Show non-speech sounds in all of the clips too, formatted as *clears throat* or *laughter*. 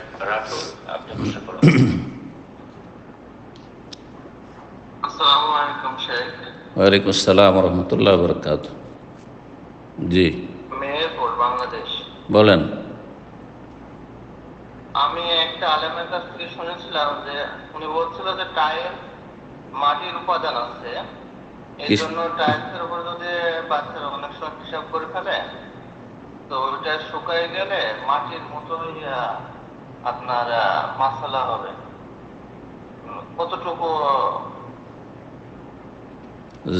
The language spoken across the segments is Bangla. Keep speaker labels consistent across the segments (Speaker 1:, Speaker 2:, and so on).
Speaker 1: আপনি প্রশ্ন করুন *coughs*
Speaker 2: ওয়ালাইকুম আসসালাম রহমতুল্লাহ বরকাত জি।
Speaker 3: মেহেরপুর বাংলাদেশ।
Speaker 2: বলেন।
Speaker 3: আমি একটা আলেমের কাছ থেকে শুনেছিলাম যে উনি বলছিল যে টাইল মাটির উপাদান আছে। এই জন্য টাইলসের উপর যদি বাচ্চারা অনেক সময় হিসাব করে ফেলে তো ওইটা শুকাই গেলে মাটির মতোই আহ, আপনার মশলা হবে। কতটুকু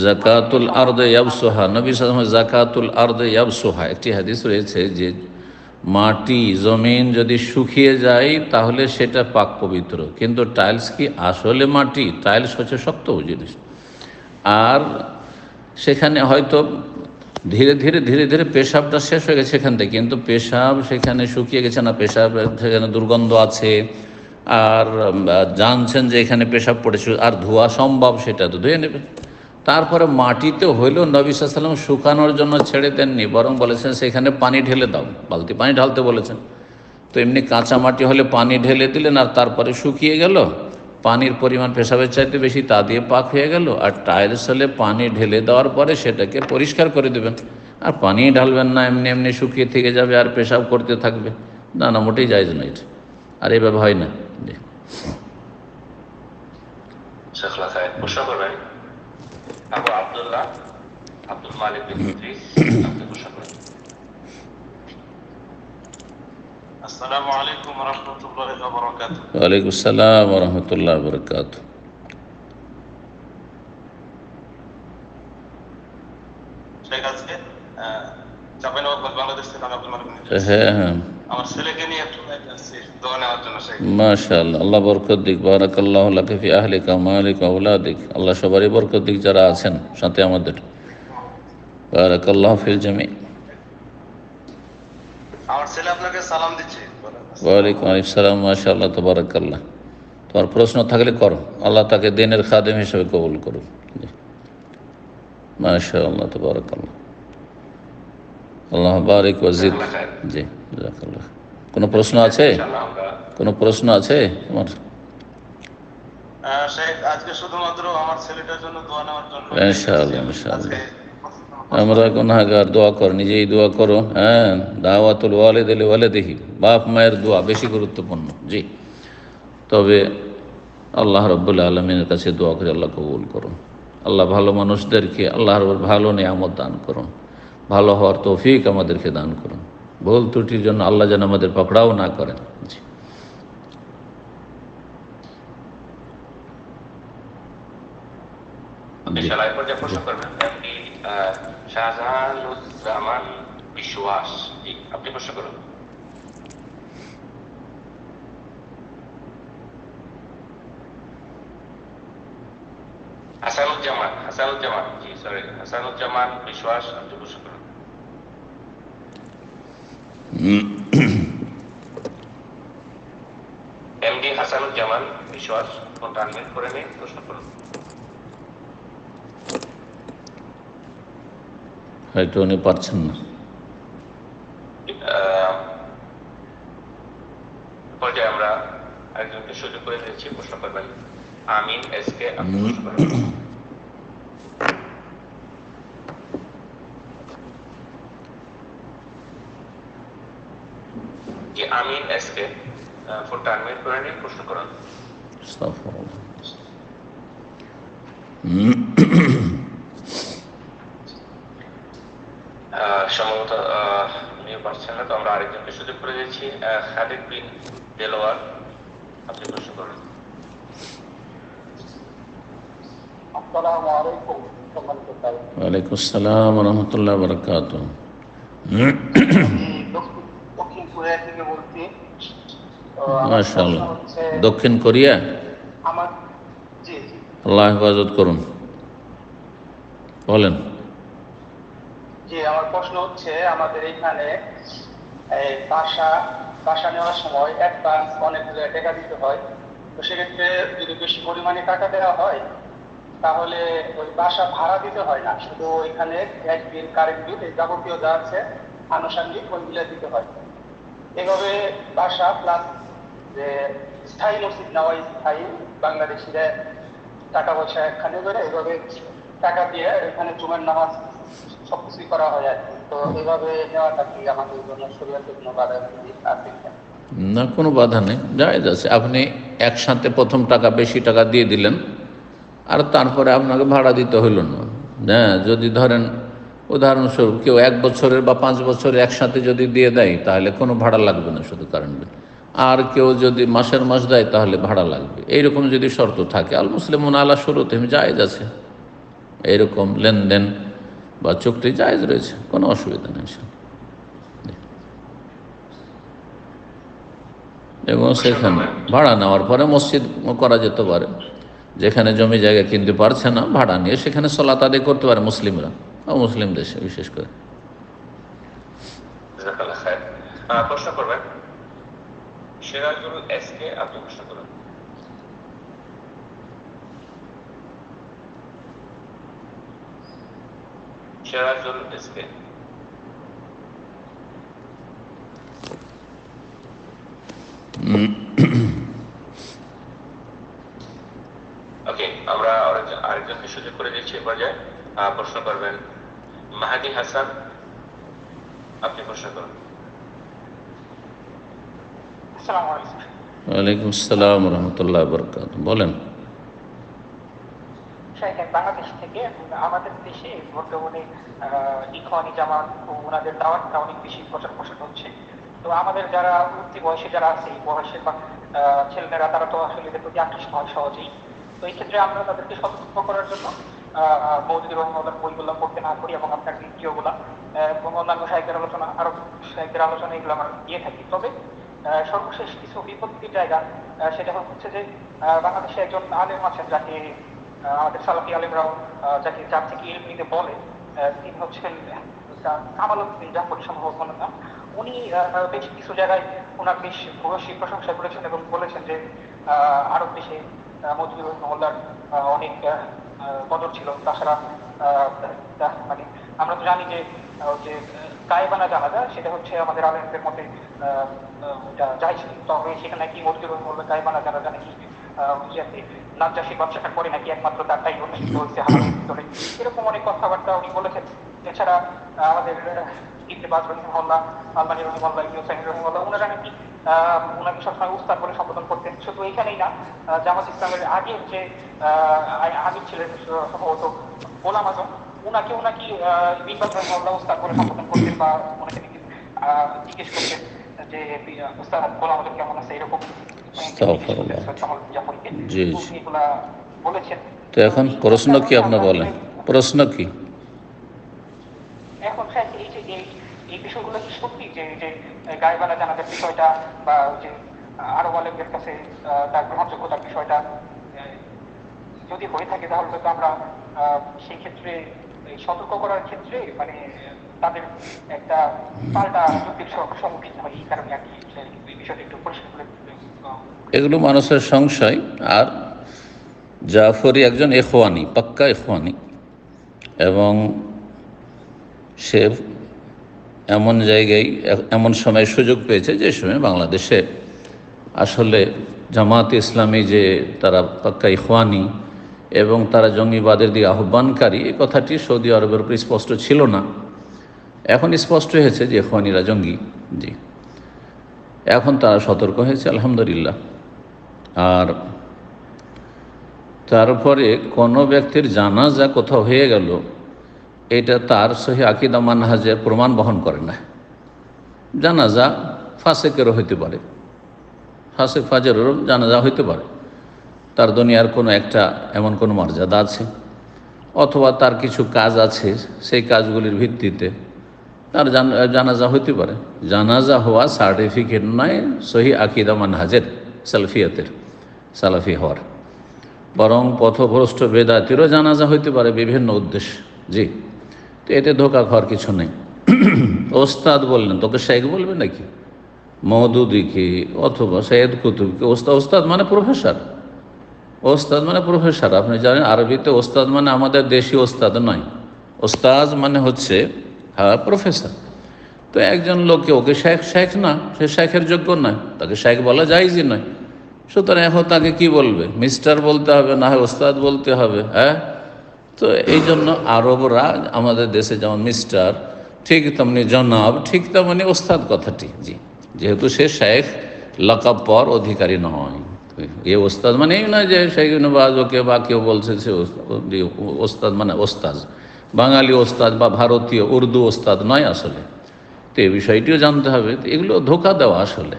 Speaker 2: জাকাতুল আর্দে ইয়াবসোহা, নবী সালাম জাকাতুল আর্দে ইয়াবসোহা। একটি হাদিস রয়েছে যে, মাটি, জমিন যদি শুকিয়ে যায়, তাহলে সেটা পাক পবিত্র। কিন্তু টাইলস কি আসলে মাটি? টাইলস হচ্ছে শক্ত জিনিস। আর সেখানে হয়তো ধীরে ধীরে ধীরে ধীরে পেশাবটা শেষ হয়ে গেছে সেখান থেকে। কিন্তু পেশাব সেখানে শুকিয়ে গেছে না, পেশাব সেখানে দুর্গন্ধ আছে। আর জানছেন যে এখানে পেশাব পড়েছে, আর ধোয়া সম্ভব সেটা তো ধুয়ে নেবে তারপরে মাটিতে হইলেও নবী সাল্লাম শুকানোর জন্য ছেড়ে দেননি, বরং বলেছেন সেখানে পানি ঢেলে দাও, বালতি পানি ঢালতে বলেছেন। তো এমনি কাঁচা মাটি হলে পানি ঢেলে দিলেন আর তারপরে শুকিয়ে গেল। পানির পরিমাণ পেশাবের চাইতে বেশি, তা দিয়ে পাক হয়ে গেল। আর টাইলস হলে পানি ঢেলে দেওয়ার পরে সেটাকে পরিষ্কার করে দেবেন। আর পানি ঢালবেন না, এমনি এমনি শুকিয়ে থেকে যাবে, আর পেশাব করতে থাকবে। না না, মোটেই যাইজ না এটা। আর এইভাবে হয় না।
Speaker 1: আব্দুল মালিক বিন ইদ্রিস আপনি প্রশ্ন করুন
Speaker 3: আসসালামু আলাইকুম রহমতুল্লাহ বরকাত
Speaker 2: ওয়ালাইকুম আসসালাম রহমতুল্লাহ বরকাত হ্যাঁ হ্যাঁ।
Speaker 3: আমার ছেলেকে নিয়ে একটু
Speaker 2: আল্লাহ বরকত দিক বারাকাল্লাহ লাকা ফি আহলিকা মালিকা আল্লাহ সবারই বরকত দিক যারা আছেন সাথে আমাদের। বারাকাল্লাহ ফিল জামি
Speaker 3: আমার ছেলে আপনাকে সালাম দিচ্ছে
Speaker 2: ওয়ালাইকুম আসসালাম মাশাআল্লাহ তবারাকাল্লাহ। তোমার প্রশ্ন থাকলে করো। আল্লাহ তাকে দিনের খাদেম হিসেবে কবুল করুন মাশাআল্লাহ তবারাকাল্লাহ। আল্লাহ বারিক ওয়াজিদ জি জাজাকাল্লাহ কোনো প্রশ্ন আছে? কোনো প্রশ্ন আছে তোমার?
Speaker 3: শেখ আজকে শুধুমাত্র আমার ছেলেটার জন্য দোয়া নেওয়ার জন্য
Speaker 2: ইনশাআল্লাহ, ইনশাআল্লাহ। আমরা গুনাহগার, দোয়া কর, নিজেই দোয়া করো হ্যাঁ? দাওয়াতুল ওয়ালে দিলে ওয়ালে দেখি বাপ মায়ের দোয়া বেশি গুরুত্বপূর্ণ, জি। তবে আল্লাহ রব্বুল্লা আলমিনের কাছে দোয়া করে আল্লাহ কবুল করুন আল্লাহ ভালো মানুষদেরকে, আল্লাহর ভালো নিয়ামত দান করুন ভালো হওয়ার তৌফিক আমাদেরকে দান করুন ভুল ত্রুটির জন্য আল্লাহ যেন আমাদের পকড়াও না করেন, জি।
Speaker 1: ইনশাআল্লাহ এরপর যে প্রশ্ন করবেন, আপনি শাহজাহানুজ্জামান বিশ্বাস। আপনি প্রশ্ন করুন। হাসানুজ্জামান হাসানুজ্জামান জি সরি হাসানুজ্জামান বিশ্বাস আপনি প্রশ্ন করুন। এমডি হাসানুজ্জামান বিশ্বাস ফোনটা আনমিট করে নিন প্রশ্ন করুন।
Speaker 2: হয়তো উনি পারছেন না।
Speaker 1: পর্যায়ে আমরা একজনকে সুযোগ করে দিচ্ছি প্রশ্ন করবেন আমিন এস কে আপনি জি আমিন এস কে ফোনটা আনমিট করে নিন প্রশ্ন করুন
Speaker 2: আস্তাগফিরুল্লাহ।
Speaker 1: আহ, সম্ভবত আহ, উনি পারছেন না তো আমরা আরেকজনকে সুযোগ করে দিচ্ছি খালিদ বিন দেলোয়ার। আপনি প্রশ্ন করুন।
Speaker 2: ওয়ালাইকুম আসসালাম রহমতুল্লাহ বরকাত
Speaker 3: দক্ষিণ কোরিয়া
Speaker 2: মাশাআল্লাহ। দক্ষিণ আল্লাহ হেফাজত করুন। বলেন।
Speaker 3: জি আমার প্রশ্ন হচ্ছে আমাদের এখানে বাসা বাসা নেওয়ার সময় অ্যাডভান্স অনেক টাকা দিতে হয়। তো সেক্ষেত্রে যদি বেশি পরিমাণে টাকা দেওয়া হয়, তাহলে ওই বাসা ভাড়া দিতে হয় না। শুধু ওইখানে গ্যাস বিল কারেন্ট বিল এই যাবতীয় যা আছে, আনুষঙ্গিক ওইগুলো দিতে হয়। এভাবে বাসা প্লাস যে স্থায়ী মসজিদ নেওয়া স্থায়ী বাংলাদেশিরা টাকা পয়সা একখানে করে এভাবে টাকা দিয়ে এখানে জুমের নামাজ সবকিছুই করা হয় আর কি।
Speaker 2: না, কোনো বাধা নেই। জায়েজ আছে। আপনি একসাথে প্রথম টাকা বেশি টাকা দিয়ে দিলেন, আর তারপরে আপনাকে ভাড়া দিতে হইল না। হ্যাঁ যদি ধরেন, উদাহরণস্বরূপ কেউ এক বছরের বা পাঁচ বছরের একসাথে যদি দিয়ে দেয়, তাহলে কোনো ভাড়া লাগবে না শুধু কারেন্ট বিল আর কেউ যদি মাসের মাস দেয়, তাহলে ভাড়া লাগবে। এইরকম যদি শর্ত থাকে আল মুসলিম আল্লাহ শুরুতে জায়েজ আছে। এইরকম লেনদেন বা চুক্তি জায়েজ রয়েছে, কোনো অসুবিধা নেই এবং সেখানে ভাড়া নেওয়ার পরে মসজিদ করা যেতে পারে। যেখানে জমি জায়গা কিনতে পারছে না, ভাড়া নিয়ে সেখানে সলাত আদায় করতে পারে মুসলিমরা মুসলিম দেশে বিশেষ করে।
Speaker 1: প্রশ্ন করবেন। এস কে আপনি প্রশ্ন সিরাজুল এস কে ওকে আমরা আরেকজন- আরেকজনকে সুযোগ করে দিচ্ছি পর্যায়ে। প্রশ্ন করবেন মাহাদি হাসান আপনি প্রশ্ন করুন।
Speaker 3: আসসালামু
Speaker 2: ওয়ালাইকুম আসসালাম রহমতুল্লাহ বরকাত বলেন।
Speaker 4: শাহেখ বাংলাদেশ থেকে আমাদের দেশে বর্তমানে ইখওয়ানি জামাত ওনাদের দাওয়াতটা অনেক বেশি প্রচার প্রসার হচ্ছে। তো আমাদের যারা উঠতি বয়সে যারা আছে, এই বয়সের ছেলেমেয়েরা, তারা তো আসলে এদের প্রতি আকৃষ্ট হয় সহজেই। তো এই ক্ষেত্রে আমরা তাদেরকে সতর্ক করার জন্য মৌদুদুর রহমানের বইগুলো পড়তে না করি এবং আপনার ভিডিওগুলা এবং অন্যান্য সাহিত্যের আলোচনা আরও সাহিত্যের আলোচনা এগুলো আমরা দিয়ে থাকি। তবে সর্বশেষ কিছু বিপত্তির জায়গা সেটা হচ্ছে যে বাংলাদেশে একজন আলেম আছেন যাকে আমাদের সালাফি আলিমরাও যাকে যার থেকে ইলম নিতে বলে তিনি হচ্ছেন কামাল উদ্দিন জাফরি সম্ভব মনে না উনি বেশ কিছু জায়গায় ওনার বেশ ভূয়সী প্রশংসা করেছেন এবং বলেছেন যে আরব দেশে মজুর মহল্লার অনেক কদর ছিল। তাছাড়া মানে আমরা তো জানি যে গায়েবানা জাহাজা সেটা হচ্ছে আমাদের আলেমদের মধ্যে যাই তবে সেখানে কি মজুর মহল্লা গায়েবানা জাহাজা নাকি নাজ্জাসী বাচ্চাটা করে নাকি একমাত্র তারটাই অনুষ্ঠিত হয়েছে হারামের ভিতরে। এরকম অনেক কথাবার্তা উনি বলেছেন। এছাড়া আমাদের ইবনে বাজ রহিমহল্লা আলমানি রহিমহল্লা ইবনে সাইন রহিমহল্লা ওনারা নাকি ওনাকে সবসময় উস্তাদ বলে সম্বোধন করতেন। শুধু এখানেই না জামাত ইসলামের আগের যে আমির ছিলেন সম্ভবত গোলাম আজম ওনাকে ওনাকি বাজ রহিমহল্লা উস্তাদ সম্বোধন করতেন বা ওনাকে জিজ্ঞেস করতেন যে উস্তাদ আজম কেমন আছে? এরকম
Speaker 2: জি, জি। তো এখন প্রশ্ন কি আপনি বলেন? প্রশ্ন কি?
Speaker 4: এখন স্যার এই যে এই বিষয়গুলো কি সত্যি যে যে গায়েবালা জানাজার বিষয়টা বা ওই যে আলেমদের কাছে তার গ্রহণযোগ্যতার বিষয়টা যদি হয়ে থাকে তাহলে তো আমরা সেই ক্ষেত্রে সতর্ক করার ক্ষেত্রে মানে তাদের একটা পাল্টা যুক্তির সম্মুখীন হয় এই কারণে আর কি বিষয়টা একটু পরিষ্কার করে
Speaker 2: এগুলো মানুষের সংশয়। আর জাফরি একজন এখওয়ানি, পাক্কা এখওয়ানি। এবং সে এমন জায়গায়, এমন সময় সুযোগ পেয়েছে যে সময় বাংলাদেশে আসলে জামাত ইসলামী যে তারা পাক্কা ইখওয়ানি এবং তারা জঙ্গিবাদের দিকে আহ্বানকারী, এই কথাটি সৌদি আরবের উপর স্পষ্ট ছিল না। এখন স্পষ্ট হয়েছে যে ইখওয়ানিরা জঙ্গি জি এখন তারা সতর্ক হয়েছে, আলহামদুলিল্লাহ। আর তারপরে কোনো ব্যক্তির জানাজা কোথাও হয়ে গেল, এটা তার সহি আকিদা মানহাজের প্রমাণ বহন করে না। জানাজা ফাসেকেরও হইতে পারে। ফাসেক, ফাজেরও জানাজা হইতে পারে। তার দুনিয়ার কোনো একটা এমন কোনো মর্যাদা আছে? অথবা তার কিছু কাজ আছে সেই কাজগুলির ভিত্তিতে তার জান- জানাজা হইতে পারে। জানাজা হওয়া সার্টিফিকেট নয়, সহি আকিদা মানহাজের, সালফিয়াতের, সালাফি হওয়ার। বরং পথভ্রষ্ট বেদাতিরও জানাজা হইতে পারে বিভিন্ন উদ্দেশ্য জি, তো এতে ধোকা খাওয়ার কিছু নেই। ওস্তাদ বললেন, তোকে শেখ বলবে নাকি? মৌদুদিকে অথবা সৈয়দ কুতুবকে ওস্তাদ ওস্তাদ মানে প্রফেসর। ওস্তাদ মানে প্রফেসর। আপনি জানেন, আরবিতে ওস্তাদ মানে আমাদের দেশি ওস্তাদ নয়। ওস্তাজ মানে হচ্ছে হ্যাঁ প্রফেসর। তো একজন লোককে, ওকে শেখ শেখ না, সে শেখের যোগ্য নয়। তাকে শেখ বলা যায়ই নয়। সুতরাং এখন তাকে কি বলবে? মিস্টার বলতে হবে, না হয় ওস্তাদ বলতে হবে হ্যাঁ? তো এই জন্য আরবরা আমাদের দেশে যেমন মিস্টার, ঠিক তেমনি জনাব, ঠিক তেমনি ওস্তাদ কথাটি, জি। যেহেতু সে শেখ লকাব পর অধিকারী নয়। এ ওস্তাদ মানে এই নয় যে শেখ নবাজ ওকে বা কেউ বলছে সে ওস্তাদ- মানে ওস্তাদ বাঙালি ওস্তাদ বা ভারতীয় উর্দু ওস্তাদ নয় আসলে। তো এই বিষয়টিও জানতে হবে। এগুলো ধোকা দেওয়া আসলে।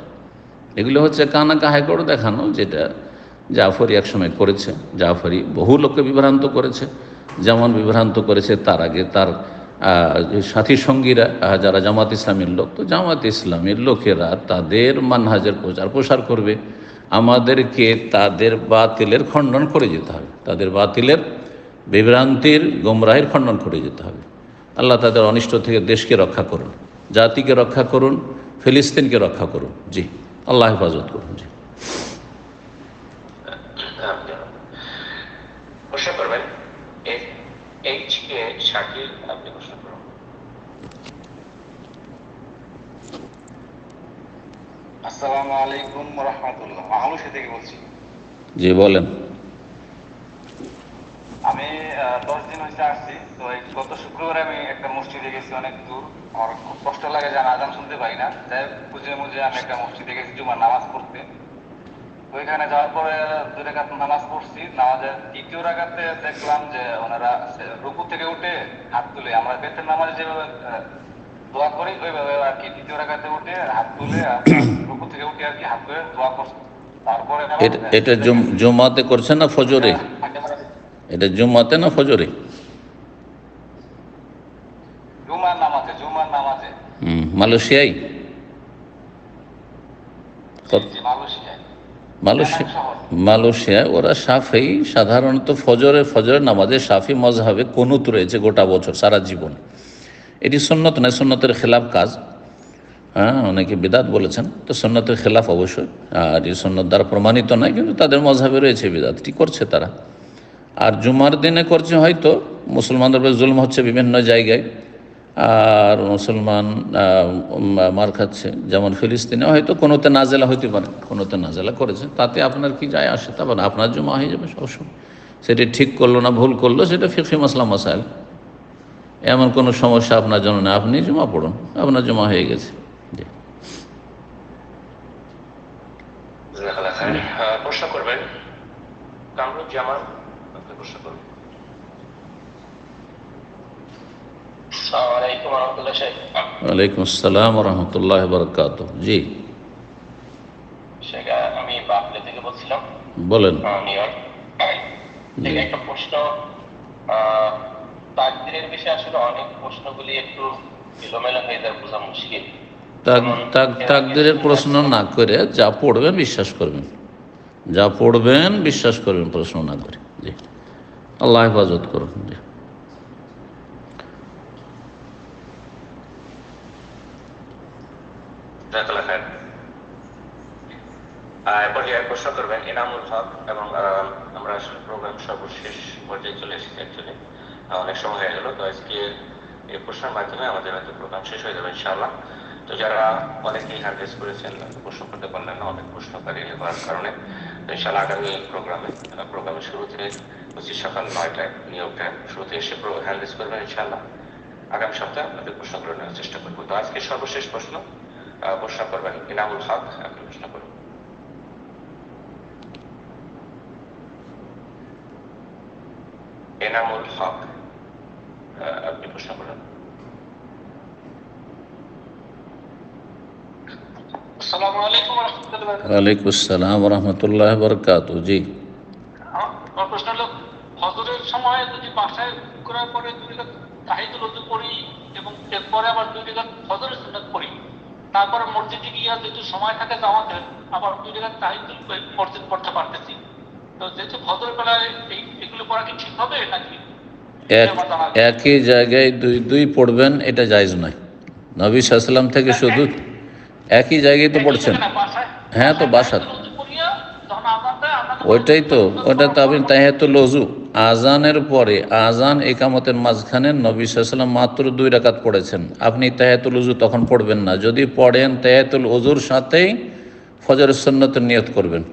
Speaker 2: এগুলো হচ্ছে কানা কানাকা হাইকোর্ট দেখানো, যেটা জাফরি একসময় করেছে। জাফরি বহু লোককে বিভ্রান্ত করেছে। যেমন বিভ্রান্ত করেছে তার আগে তার সাথী সঙ্গীরা যারা জামাত ইসলামের লোক। তো জামাত ইসলামের লোকেরা তাদের মানহাজের প্রচার প্রসার করবে। আমাদেরকে তাদের বাতিলের খণ্ডন করে যেতে হবে। তাদের বাতিলের বিভ্রান্তির গোমরাহের খণ্ডন করে যেতে হবে। আল্লাহ তাদের অনিষ্ট থেকে দেশকে রক্ষা করুন, জাতিকে রক্ষা করুন, ফিলিস্তিনকে রক্ষা করুন। জি, আল্লাহ হেফাজত করুন। জি
Speaker 1: আপনি প্রশ্ন করবেন এইচ কে শাকিল আপনি প্রশ্ন করুন
Speaker 5: আসসালামু আলাইকুম রহমতুল্লাহ। মাহমুশি থেকে বলছি।
Speaker 2: জি বলেন।
Speaker 5: আমি দশ দিন হয়েছে আসছি। তো গত শুক্রবার আমি একটা মসজিদে গেছি অনেক দূর। আমার খুব কষ্ট লাগে যে আজান শুনতে পাই না। যাই খুঁজে মুজে আমি একটা মসজিদে গেছি জুমার নামাজ পড়তে। ওইখানে যাওয়ার পরে দুই রাকাত নামাজ পড়ছি। নামাজের দ্বিতীয় রাকাতে দেখলাম যে ওনারা রুকু থেকে উঠে হাত তুলে আমরা বেতের নামাজে যেভাবে দোয়া করি ওইভাবে আর কি দ্বিতীয় রাকাতে উঠে হাত তুলে *clears throat* রুকু থেকে উঠে আর কি হাত তুলে দোয়া করছি। তারপরে
Speaker 2: এটা- জুমাতে করছেন না ফজরে? এটা জুমাতে না ফজরে?
Speaker 5: জুমার নামাজে জুমার নামাজে।
Speaker 2: হুম, মালয়েশিয়ায়?
Speaker 5: মালয়েশিয়ায়।
Speaker 2: মালয়েশিয়া মালয়েশিয়া ওরা সাফেই সাধারণত ফজরে ফজরের নামাজে সাফি মজহাবে কনুত রয়েছে গোটা বছর সারা জীবন। এটি সন্ন্যত নয় সন্ন্যতের খেলাফ কাজ। হ্যাঁ অনেকে বিদাত বলেছেন, তো সন্ন্যতের খেলাফ অবশ্যই। আর এই সন্ন্যত দ্বারা প্রমাণিত নয়, কিন্তু তাদের মজহাবে রয়েছে বিদাতটি, করছে তারা। আর জুমার দিনে করছে হয়তো, মুসলমানদের উপর জুলম হচ্ছে বিভিন্ন জায়গায়। আর মুসলমান মার খাচ্ছে, যেমন ফিলিস্তিনে হয়তো কোনোতে নাজেলা হইতে পারে, কোনোতে নাজেলা করেছে, তাতে আপনার কি যায় আসে তারপর আপনার জমা হয়ে যাবে সবসময়। সেটি ঠিক করল না, ভুল করল, সেটা ফিফি মাসলাম মাসাইল। এমন কোনো সমস্যা আপনার জন্য না। আপনি জমা পড়ুন আপনার জমা হয়ে গেছে। জি।
Speaker 1: জাজাকাল্লাহ প্রশ্ন করবেন? কামরুজ্জামান প্রশ্ন করুন আসসালামু আলাইকুম রহমতুল্লাহ শেখ।
Speaker 2: ওয়ালাইকুম আসসালাম রহমতুল্লাহ বরকাত জি।
Speaker 1: শেখ আমি বাকলে থেকে বলছিলাম।
Speaker 2: বলেন।
Speaker 1: একটা প্রশ্ন আহ, তাকদিরের বিষয়ে আসলে অনেক প্রশ্নগুলি একটু এলোমেলো হয়ে যায় বোঝা মুশকিল।
Speaker 2: তাক- তাক- তাকদিরের প্রশ্ন না করে যা পড়বেন বিশ্বাস করবেন। যা পড়বেন বিশ্বাস করবেন প্রশ্ন না করে। জি। আল্লাহ হেফাজত করুন। জি।
Speaker 1: প্রশ্ন করবেন। এনামুল হক এবং আমরা আসলে প্রোগ্রাম সর্বশেষ পর্যায়ে চলে এসেছি অ্যাকচুয়ালি অনেক সময় হয়ে গেল। তো আজকে এই প্রশ্নের মাধ্যমে আমাদের হয়তো প্রোগ্রাম শেষ হয়ে যাবে, ইনশাআল্লাহ। তো যারা অনেকেই রেস করেছেন প্রশ্ন করতে পারলেন না, অনেক প্রশ্নকারী হওয়ার কারণে। ইনশাআল্লাহ আগামী প্রোগ্রামে প্রোগ্রামের শুরুতে পঁচিশ সকাল নয়টায় টাইম শুরুতে এসে হ্যান্ড রেস করবেন, ইনশাআল্লাহ। আগামী সপ্তাহে আপনাদের প্রশ্নগুলো নেওয়ার চেষ্টা করব। তো আজকে সর্বশেষ প্রশ্ন প্রশ্ন করবেন ইনামুল হক, আপনি প্রশ্ন করুন। এনামুল হক। আপনি প্রশ্ন করুন।
Speaker 4: আসসালামু আলাইকুম রহমতুল্লাহ
Speaker 2: ওয়ালাইকুম আসসালাম রহমতুল্লাহ বরকাত জি।
Speaker 4: আমার প্রশ্ন হলো হজরের সময় যদি বাসায় করার পরে দুই তাহিদুল ওযু পড়ি এবং এরপরে আবার দুই রেখাত ফজরের সুন্নাত পড়ি তারপরে মসজিদে গিয়ে যেহেতু সময় থাকে জামাতের আবার দুই রেখাত তাহিদুল মসজিদ পড়তে পারতেছি। তো যেহেতু ফজরের বেলায় এই এগুলো পড়া কি ঠিক হবে নাকি
Speaker 2: এক একই জায়গায় দুই দুই পড়বেন এটা জায়জ নয়। নবী সাল্লাম থেকে শুধু একই জায়গায় তো পড়ছেন। হ্যাঁ, তো বাসাত।
Speaker 4: ওইটাই
Speaker 2: তো ওটা তো আপনি তাই তো লজু আজানের পরে আজান একামতের মাঝখানে নবী সাল্লাম মাত্র দুই রাকাত পড়েছেন। আপনি তায়াতুল উজু তখন পড়বেন না। যদি পড়েন তায়াতুল উজুর সাথেই ফজর সন্ন্যতের নিয়ত করবেন।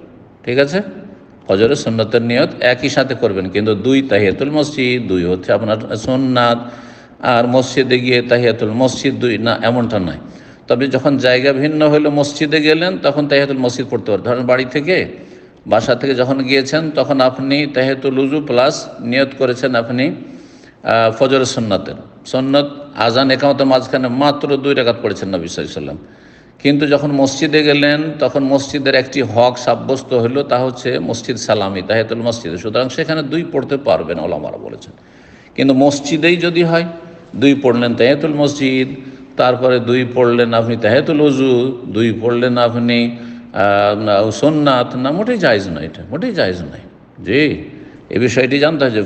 Speaker 2: ঠিক আছে? ফজরের সন্ন্যতের নিয়ত একই সাথে করবেন, কিন্তু দুই তাহিয়াতুল মসজিদ, দুই হচ্ছে আপনার সোননাথ আর মসজিদে গিয়ে তাহিয়াতুল মসজিদ দুই, না, এমনটা নয়। তবে যখন জায়গা ভিন্ন হলো মসজিদে গেলেন, তখন তাহিয়াতুল মসজিদ পড়তে পারেন ধরেন বাড়ি থেকে, বাসা থেকে যখন গিয়েছেন, তখন আপনি তাহিয়াতুল উজু প্লাস নিয়ত করেছেন আপনি ফজর সন্ন্যতের সন্ন্যত আজান একামতের মাঝখানে মাত্র দুই টাকাত পড়েছেন নবী সাল্লাম কিন্তু যখন মসজিদে গেলেন, তখন মসজিদের একটি হক সাব্যস্ত হলো, তা হচ্ছে মসজিদ সালামি তাহেতুল মসজিদে। সুতরাং সেখানে দুই পড়তে পারবেন ওলামারা বলেছেন। কিন্তু মসজিদেই যদি হয়, দুই পড়লেন তাহেতুল মসজিদ, তারপরে দুই পড়লেন আপনি তাহেতুল উজু দুই পড়লেন আপনি সোননাথ না, মোটেই জায়জ নয় এটা, মোটেই জায়জ নয়। জি। এই বিষয়টি জানতে হয় যে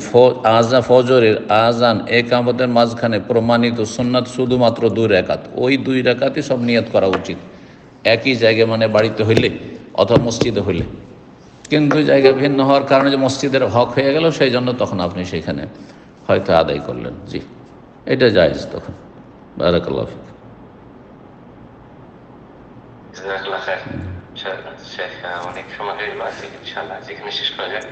Speaker 2: আজা ফজরের আজান একামতের মাঝখানে প্রমাণিত সুন্নাত শুধুমাত্র দুই রেখাত ওই দুই রেখাতই সব নিয়ত করা উচিত। একই জায়গায় মানে বাড়িতে হইলে অথবা মসজিদে হইলে। কিন্তু জায়গা ভিন্ন হওয়ার কারণে যে মসজিদের হক হয়ে গেল সেই জন্য তখন আপনি সেখানে হয়তো আদায় করলেন। জি এটা জায়েজ তখন। বারাকাল্লাহ
Speaker 1: অনেক সময় হয়ে গেল যেখানে শেষ করা যায়।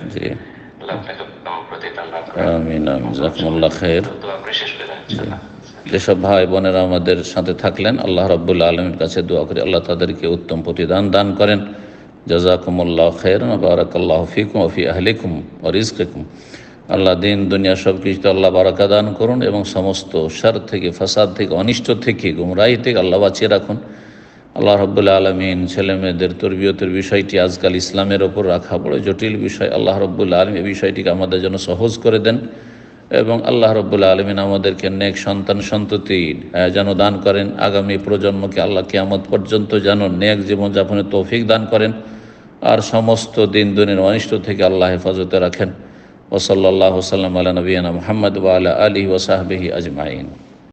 Speaker 2: যেসব ভাই বোনেরা আমাদের সাথে থাকলেন, আল্লাহ রব্বুল্লা আলমীর কাছে দোয়া করি, আল্লাহ তাদেরকে উত্তম প্রতিদান দান করেন। জাজাকুমুল্লাহ খের, বারাকাল্লাহ ফিকুম অফি আহলিকুম ও রিজকিকুম। আল্লাহ দিন, দুনিয়া সব কিছুতে আল্লাহ বারাকা দান করুন এবং সমস্ত সার থেকে, ফাসাদ থেকে, অনিষ্ট থেকে, গুমরাহি থেকে আল্লাহ বাঁচিয়ে রাখুন। আল্লাহ রব্বুল্লা আলমিন ছেলে মেয়েদের তরবিয়তের বিষয়টি আজকাল ইসলামের ওপর রাখা বড় জটিল বিষয়। আল্লাহ রব্বুল্লা আলম এই বিষয়টিকে আমাদের জন্য সহজ করে দেন এবং আল্লাহ রব্বুল্লা আলমিন আমাদেরকে নেক সন্তান সন্ততি যেন দান করেন। আগামী প্রজন্মকে আল্লাহ কেয়ামত পর্যন্ত যেন নেক জীবনযাপনের তৌফিক দান করেন। আর সমস্ত দিন দুনির অনিষ্ট থেকে আল্লাহ হেফাজতে রাখেন। ওসল্লাহ সাল্লাম আলা নবীনা মোহাম্মদ ওয়ালা আলী ওসাহবিহি আজমাইন।